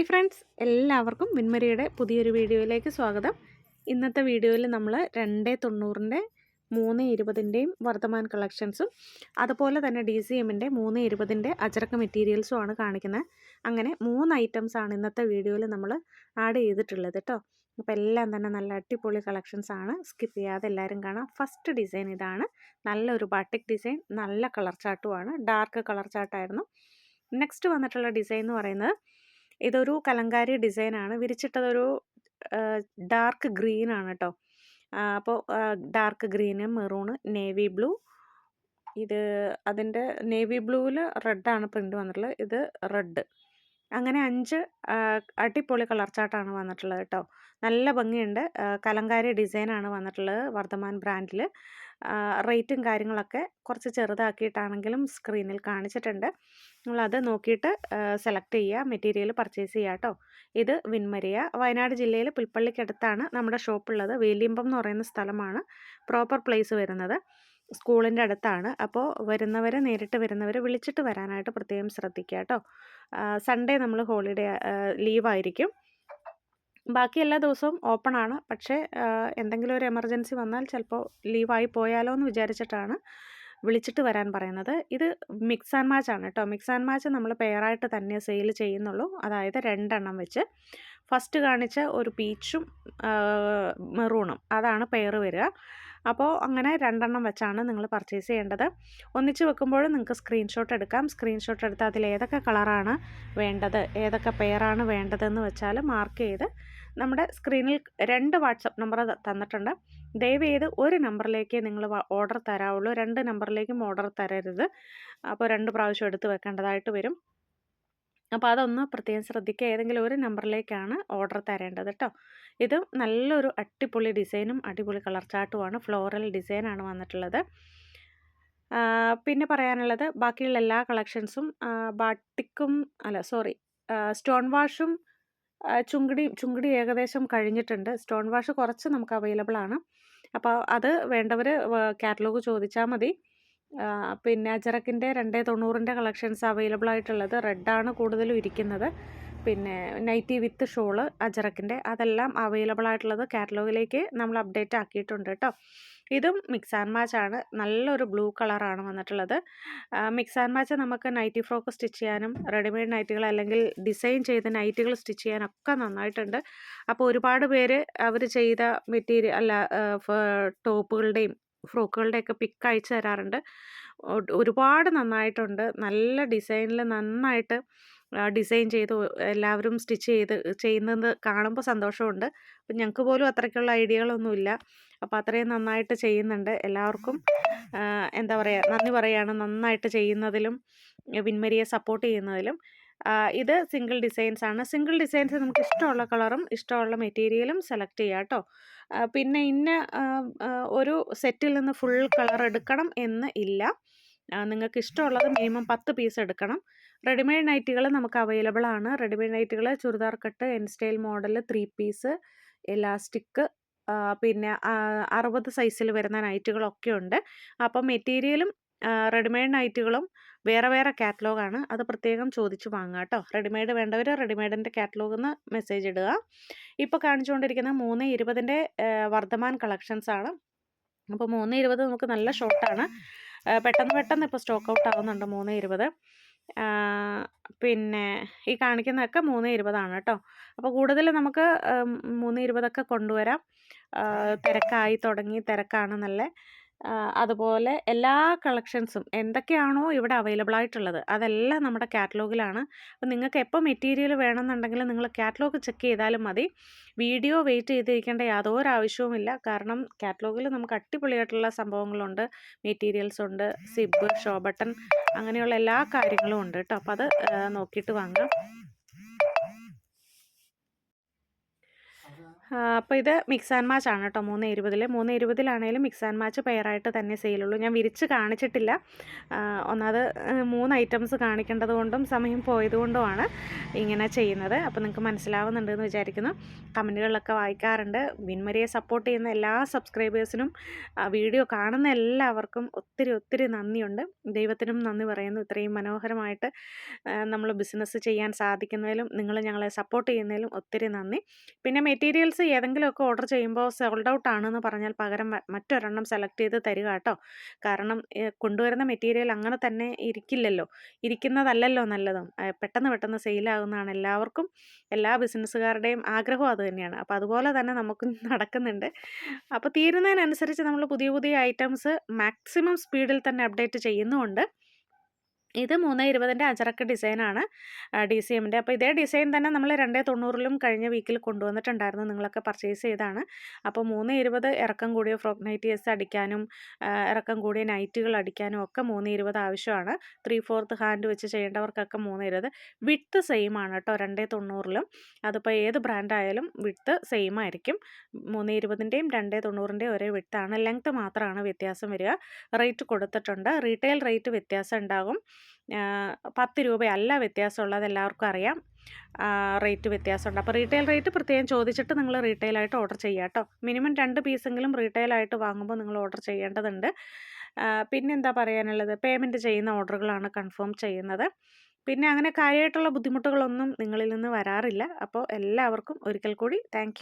Hi friends എല്ലാവർക്കും മിൻമരിയുടെ പുതിയൊരു വീഡിയോയിലേക്ക് സ്വാഗതം. ഇന്നത്തെ വീഡിയോയിൽ നമ്മൾ രണ്ട് തൊണ്ണൂറിന്റെ മൂന്ന് ഇരുപതിന്റെയും വർത്തമാൻ കളക്ഷൻസും അതുപോലെ തന്നെ ഡി സി എമ്മിന്റെ മൂന്ന് ഇരുപതിന്റെ അച്ചടക്ക മെറ്റീരിയൽസും ആണ് കാണിക്കുന്നത്. അങ്ങനെ മൂന്ന് ഐറ്റംസ് ആണ് ഇന്നത്തെ വീഡിയോയിൽ നമ്മൾ ആഡ് ചെയ്തിട്ടുള്ളത് കേട്ടോ. അപ്പോൾ എല്ലാം തന്നെ നല്ല അടിപൊളി കളക്ഷൻസ് ആണ്. സ്കിപ്പ് ചെയ്യാതെ എല്ലാവരും കാണാം. ഫസ്റ്റ് ഡിസൈൻ ഇതാണ്. നല്ലൊരു ബാട്ടിക് ഡിസൈൻ നല്ല കളർ ചാട്ടുമാണ് ഡാർക്ക് കളർ ചാട്ടായിരുന്നു നെക്സ്റ്റ് വന്നിട്ടുള്ള ഡിസൈൻ എന്ന് പറയുന്നത് ഇതൊരു കലങ്കാരി ഡിസൈനാണ് വിരിച്ചിട്ടതൊരു ഡാർക്ക് ഗ്രീൻ ആണ് കേട്ടോ അപ്പോൾ dark green maroon navy blue ഇത് അതിന്റെ നേവി ബ്ലൂവിൽ റെഡാണ് പ്രിന്റ് വന്നിട്ടുള്ളത്. ഇത് റെഡ് അങ്ങനെ അഞ്ച് അടിപൊളി കളർ ചാർട്ടാണ് വന്നിട്ടുള്ളത് കേട്ടോ നല്ല ഭംഗിയുണ്ട്. കലങ്കാരി ഡിസൈനാണ് വന്നിട്ടുള്ളത് വർദ്ധമാൻ ബ്രാൻഡിൽ റേറ്റും കാര്യങ്ങളൊക്കെ കുറച്ച് ചെറുതാക്കിയിട്ടാണെങ്കിലും സ്ക്രീനിൽ കാണിച്ചിട്ടുണ്ട്. നിങ്ങളത് നോക്കിയിട്ട് സെലക്ട് ചെയ്യുക മെറ്റീരിയൽ പർച്ചേസ് ചെയ്യുക കേട്ടോ ഇത് വിൻമരിയ വയനാട് ജില്ലയിൽ പുൽപ്പള്ളിക്കടുത്താണ് നമ്മുടെ ഷോപ്പുള്ളത് വേലിയമ്പം എന്ന് പറയുന്ന സ്ഥലമാണ് പ്രോപ്പർ പ്ലേസ് വരുന്നത്. സ്കൂളിന്റെ അടുത്താണ്. അപ്പോൾ വരുന്നവരെ നേരിട്ട് വരുന്നവരെ വിളിച്ചിട്ട് വരാനായിട്ട് പ്രത്യേകം ശ്രദ്ധിക്കുക കേട്ടോ. സൺഡേ നമ്മൾ ഹോളിഡേ ലീവായിരിക്കും. ബാക്കി എല്ലാ ദിവസവും ഓപ്പൺ ആണ്. പക്ഷേ എന്തെങ്കിലും ഒരു എമർജൻസി വന്നാൽ ചിലപ്പോൾ ലീവായി പോയാലോ എന്ന് വിചാരിച്ചിട്ടാണ് വിളിച്ചിട്ട് വരാൻ പറയുന്നത്. ഇത് മിക്സ് ആൻഡ് മാച്ച് ആണ് കേട്ടോ. മിക്സ് ആൻഡ് മാച്ച് നമ്മൾ പെയറായിട്ട് തന്നെ സെയിൽ ചെയ്യുന്നുള്ളൂ. അതായത് രണ്ടെണ്ണം വെച്ച്. ഫസ്റ്റ് കാണിച്ച ഒരു പീച്ചും മെറൂണും അതാണ് പെയർ വരിക. അപ്പോൾ അങ്ങനെ രണ്ടെണ്ണം വെച്ചാണ് നിങ്ങൾ പർച്ചേസ് ചെയ്യേണ്ടത്. ഒന്നിച്ച് വെക്കുമ്പോൾ നിങ്ങൾക്ക് സ്ക്രീൻഷോട്ട് എടുക്കാം. സ്ക്രീൻഷോട്ട് എടുത്ത് അതിൽ ഏതൊക്കെ കളറാണ് വേണ്ടത് ഏതൊക്കെ പെയറാണ് വേണ്ടതെന്ന് വെച്ചാൽ മാർക്ക് ചെയ്ത് നമ്മുടെ സ്ക്രീനിൽ രണ്ട് വാട്സപ്പ് നമ്പർ തന്നിട്ടുണ്ട്. ദയവ് ചെയ്ത് ഒരു നമ്പറിലേക്ക് നിങ്ങൾ ഓർഡർ തരാവുള്ളൂ. രണ്ട് നമ്പറിലേക്കും ഓർഡർ തരരുത്. അപ്പോൾ രണ്ട് പ്രാവശ്യം എടുത്ത് വെക്കേണ്ടതായിട്ട് വരും. അപ്പോൾ അതൊന്ന് പ്രത്യേകം ശ്രദ്ധിക്കുക. ഏതെങ്കിലും ഒരു നമ്പറിലേക്കാണ് ഓർഡർ തരേണ്ടത് കേട്ടോ. ഇത് നല്ലൊരു അടിപൊളി ഡിസൈനും അടിപൊളി കളർ ചാർട്ടുമാണ്. ഫ്ലോറൽ ഡിസൈനാണ് വന്നിട്ടുള്ളത്. പിന്നെ പറയാനുള്ളത് ബാക്കിയുള്ള എല്ലാ കളക്ഷൻസും ബാട്ടിക്കും അല്ല സോറി സ്റ്റോൺ വാഷും ചുങ്കിടി ചുങ്കിടി ഏകദേശം കഴിഞ്ഞിട്ടുണ്ട്. സ്റ്റോൺ വാഷ് കുറച്ച് നമുക്ക് അവൈലബിൾ ആണ് അപ്പോൾ അത് വേണ്ടവർ കാറ്റലോഗ് ചോദിച്ചാൽ മതി. പിന്നെ അജറക്കിന്റെ രണ്ട് തൊണ്ണൂറിന്റെ കളക്ഷൻസ് അവൈലബിൾ ആയിട്ടുള്ളത് റെഡാണ് കൂടുതലും ഇരിക്കുന്നത്. പിന്നെ നൈറ്റി വിത്ത് ഷോൾ അജറക്കിന്റെ അതെല്ലാം അവൈലബിൾ ആയിട്ടുള്ളത് കാറ്റലോഗിലേക്ക് നമ്മൾ അപ്ഡേറ്റ് ആക്കിയിട്ടുണ്ട് കേട്ടോ. ഇതും മിക്സ് ആൻഡ് മാച്ച് ആണ്. നല്ലൊരു ബ്ലൂ കളറാണ് വന്നിട്ടുള്ളത്. മിക്സ് ആൻഡ് മാച്ച് നമുക്ക് നൈറ്റി ഫ്രോക്ക് സ്റ്റിച്ച് ചെയ്യാനും റെഡിമെയ്ഡ് നൈറ്റുകൾ അല്ലെങ്കിൽ ഡിസൈൻ ചെയ്ത നൈറ്റുകൾ സ്റ്റിച്ച് ചെയ്യാനൊക്കെ നന്നായിട്ടുണ്ട്. അപ്പോൾ ഒരുപാട് പേര് അവർ ചെയ്ത മെറ്റീരിയൽ അല്ല ടോപ്പുകളുടെയും ഫ്രോക്കുകളുടെയൊക്കെ പിക്ക് അയച്ചു തരാറുണ്ട് ഒരുപാട് നന്നായിട്ടുണ്ട്. നല്ല ഡിസൈനിൽ നന്നായിട്ട് ഡിസൈൻ ചെയ്ത് എല്ലാവരും സ്റ്റിച്ച് ചെയ്ത് ചെയ്യുന്നത് കാണുമ്പോൾ സന്തോഷമുണ്ട്. അപ്പം ഞങ്ങൾക്ക് പോലും അത്രയ്ക്കുള്ള ഐഡിയകളൊന്നുമില്ല. അപ്പോൾ അത്രയും നന്നായിട്ട് ചെയ്യുന്നുണ്ട് എല്ലാവർക്കും. എന്താ പറയുക നന്ദി പറയുകയാണ് നന്നായിട്ട് ചെയ്യുന്നതിലും വിൻമരിയെ സപ്പോർട്ട് ചെയ്യുന്നതിലും. ഇത് സിംഗിൾ ഡിസൈൻസ് ആണ്. സിംഗിൾ ഡിസൈൻസ് നമുക്ക് ഇഷ്ടമുള്ള കളറും ഇഷ്ടമുള്ള മെറ്റീരിയലും സെലക്ട് ചെയ്യാം കേട്ടോ. പിന്നെ ഇന്ന ഒരു സെറ്റിൽ നിന്ന് ഫുൾ കളർ എടുക്കണം എന്ന് ഇല്ല. നിങ്ങൾക്ക് ഇഷ്ടമുള്ളത് മിനിമം പത്ത് പീസ് എടുക്കണം. റെഡിമെയ്ഡ് നൈറ്റുകൾ നമുക്ക് അവൈലബിൾ ആണ്. Readymade നൈറ്റുകൾ churidar cut n style model three piece elastic പിന്നെ അറുപത് സൈസിൽ വരുന്ന നൈറ്റുകളൊക്കെ ഉണ്ട്. അപ്പം മെറ്റീരിയലും റെഡിമെയ്ഡ് നൈറ്റുകളും വേറെ വേറെ കാറ്റലോഗാണ് അത് പ്രത്യേകം ചോദിച്ച് വാങ്ങുക കേട്ടോ റെഡിമെയ്ഡ് വേണ്ടവർ റെഡിമെയ്ഡിന്റെ കാറ്റലോഗ് എന്ന് മെസ്സേജ് ഇടുക. ഇപ്പോൾ കാണിച്ചുകൊണ്ടിരിക്കുന്ന മൂന്ന് ഇരുപതിന്റെ വർദ്ധമാൻ കളക്ഷൻസ് ആണ്. അപ്പോൾ മൂന്ന് ഇരുപത് നമുക്ക് നല്ല ഷോർട്ടാണ് പെട്ടെന്ന് പെട്ടെന്ന് ഇപ്പോൾ സ്റ്റോക്ക് ഔട്ട് ആവുന്നുണ്ട് മൂന്ന് ഇരുപത്. പിന്നെ ഈ കാണിക്കുന്നതൊക്കെ മൂന്ന് ഇരുപതാണ് കേട്ടോ അപ്പോൾ കൂടുതൽ നമുക്ക് മൂന്ന് ഇരുപതൊക്കെ കൊണ്ടുവരാം. തിരക്കായി തുടങ്ങി തിരക്കാണ് നല്ല. അതുപോലെ എല്ലാ കളക്ഷൻസും എന്തൊക്കെയാണോ ഇവിടെ അവൈലബിൾ ആയിട്ടുള്ളത് അതെല്ലാം നമ്മുടെ കാറ്റലോഗിലാണ്. അപ്പോൾ നിങ്ങൾക്ക് എപ്പോൾ മെറ്റീരിയൽ വേണമെന്നുണ്ടെങ്കിൽ നിങ്ങൾ കാറ്റലോഗ് ചെക്ക് ചെയ്താലും മതി. വീഡിയോ വെയിറ്റ് ചെയ്തിരിക്കേണ്ട യാതൊരു ആവശ്യവുമില്ല കാരണം കാറ്റലോഗിൽ നമുക്ക് അടിപൊളിയായിട്ടുള്ള സംഭവങ്ങളുണ്ട്. മെറ്റീരിയൽസ് ഉണ്ട് സിബ് ഷോ ബട്ടൺ അങ്ങനെയുള്ള എല്ലാ കാര്യങ്ങളും ഉണ്ട് കേട്ടോ. അപ്പോൾ അത് നോക്കിയിട്ട് വാങ്ങാം. അപ്പോൾ ഇത് മിക്സ് ആൻഡ് മാച്ച് ആണ് കേട്ടോ മൂന്ന് ഇരുപതിൽ മൂന്ന് ഇരുപതിലാണെങ്കിലും മിക്സ് ആൻഡ് മാച്ച് പെയറായിട്ട് തന്നെ സെയിലുള്ളൂ ഞാൻ വിരിച്ച് കാണിച്ചിട്ടില്ല. ഒന്നാമത് മൂന്ന് ഐറ്റംസ് കാണിക്കേണ്ടത് കൊണ്ടും സമയം പോയതുകൊണ്ടുമാണ് ഇങ്ങനെ ചെയ്യുന്നത്. അപ്പോൾ നിങ്ങൾക്ക് മനസ്സിലാവുന്നുണ്ടെന്ന് വിചാരിക്കുന്നു. കമന്റുകളിലൊക്കെ വായിക്കാറുണ്ട്. വിൻമരിയെ സപ്പോർട്ട് ചെയ്യുന്ന എല്ലാ സബ്സ്ക്രൈബേഴ്സിനും വീഡിയോ കാണുന്ന എല്ലാവർക്കും ഒത്തിരി ഒത്തിരി നന്ദിയുണ്ട്. ദൈവത്തിനും നന്ദി പറയുന്നു. ഇത്രയും മനോഹരമായിട്ട് നമ്മൾ ബിസിനസ് ചെയ്യാൻ സാധിക്കുന്നതിലും നിങ്ങൾ ഞങ്ങളെ സപ്പോർട്ട് ചെയ്യുന്നതിലും ഒത്തിരി നന്ദി. പിന്നെ മെറ്റീരിയൽസ് ഏതെങ്കിലുമൊക്കെ ഓർഡർ ചെയ്യുമ്പോൾ സോൾഡ് ഔട്ട് ആണെന്ന് പറഞ്ഞാൽ പകരം മറ്റൊരെണ്ണം സെലക്ട് ചെയ്ത് തരിക കേട്ടോ. കാരണം കൊണ്ടുവരുന്ന മെറ്റീരിയൽ അങ്ങനെ തന്നെ ഇരിക്കില്ലല്ലോ. ഇരിക്കുന്നതല്ലല്ലോ നല്ലതും. പെട്ടെന്ന് പെട്ടെന്ന് സെയിലാകുന്നതാണ് എല്ലാവർക്കും എല്ലാ ബിസിനസ്സുകാരുടെയും ആഗ്രഹം അത് തന്നെയാണ്. അപ്പോൾ അതുപോലെ തന്നെ നമുക്ക് നടക്കുന്നുണ്ട്. അപ്പോൾ തീരുന്നതിനനുസരിച്ച് നമ്മൾ പുതിയ പുതിയ ഐറ്റംസ് മാക്സിമം സ്പീഡിൽ തന്നെ അപ്ഡേറ്റ് ചെയ്യുന്നുമുണ്ട്. ഇത് മൂന്ന് ഇരുപതിന്റെ അജറക്ക് ഡിസൈനാണ് ഡി സി എമ്മിന്റെ അപ്പോൾ ഇതേ ഡിസൈൻ തന്നെ നമ്മൾ രണ്ടേ തൊണ്ണൂറിലും കഴിഞ്ഞ വീക്കിൽ കൊണ്ടുവന്നിട്ടുണ്ടായിരുന്നു നിങ്ങളൊക്കെ പർച്ചേസ് ചെയ്താണ് അപ്പോൾ മൂന്ന് ഇരുപത് ഇറക്കം കൂടിയ ഫ്രോക്ക് നൈറ്റീസ് അടിക്കാനും ഇറക്കം കൂടിയ നൈറ്റുകൾ അടിക്കാനും ഒക്കെ മൂന്ന് ഇരുപത് ആവശ്യമാണ്. ത്രീ ഫോർത്ത് ഹാൻഡ് വെച്ച് ചെയ്യേണ്ടവർക്കൊക്കെ മൂന്ന് ഇരുപത്. വിട്ത്ത് സെയിം ആണ് കേട്ടോ രണ്ടേ തൊണ്ണൂറിലും. അതിപ്പോൾ ഏത് ബ്രാൻഡായാലും വിട്ത്ത് സെയിം ആയിരിക്കും. മൂന്ന് ഇരുപതിന്റെയും രണ്ടേ തൊണ്ണൂറിന്റെയും ഒരേ വിട്ത്താണ് ലെങ്ത്ത് മാത്രമാണ് വ്യത്യാസം വരിക. റേറ്റ് കൊടുത്തിട്ടുണ്ട്. റീറ്റെയിൽ റേറ്റ് വ്യത്യാസം ഉണ്ടാകും. പത്ത് രൂപയല്ല വ്യത്യാസമുള്ളത് എല്ലാവർക്കും അറിയാം. റേറ്റ് വ്യത്യാസമുണ്ട്. അപ്പോൾ റീറ്റെയിൽ റേറ്റ് പ്രത്യേകം ചോദിച്ചിട്ട് നിങ്ങൾ റീറ്റെയിലായിട്ട് ഓർഡർ ചെയ്യുക കേട്ടോ. മിനിമം രണ്ട് പീസെങ്കിലും റീറ്റെയിലായിട്ട് വാങ്ങുമ്പോൾ നിങ്ങൾ ഓർഡർ ചെയ്യേണ്ടതുണ്ട്. പിന്നെ പിന്നെന്താ പറയാനുള്ളത്? പേയ്മെന്റ് ചെയ്യുന്ന ഓർഡറുകളാണ് കൺഫേം ചെയ്യുന്നത്. പിന്നെ അങ്ങനെ കാര്യമായിട്ടുള്ള ബുദ്ധിമുട്ടുകളൊന്നും നിങ്ങളിൽ നിന്ന് വരാറില്ല. അപ്പോൾ എല്ലാവർക്കും ഒരിക്കൽ കൂടി താങ്ക്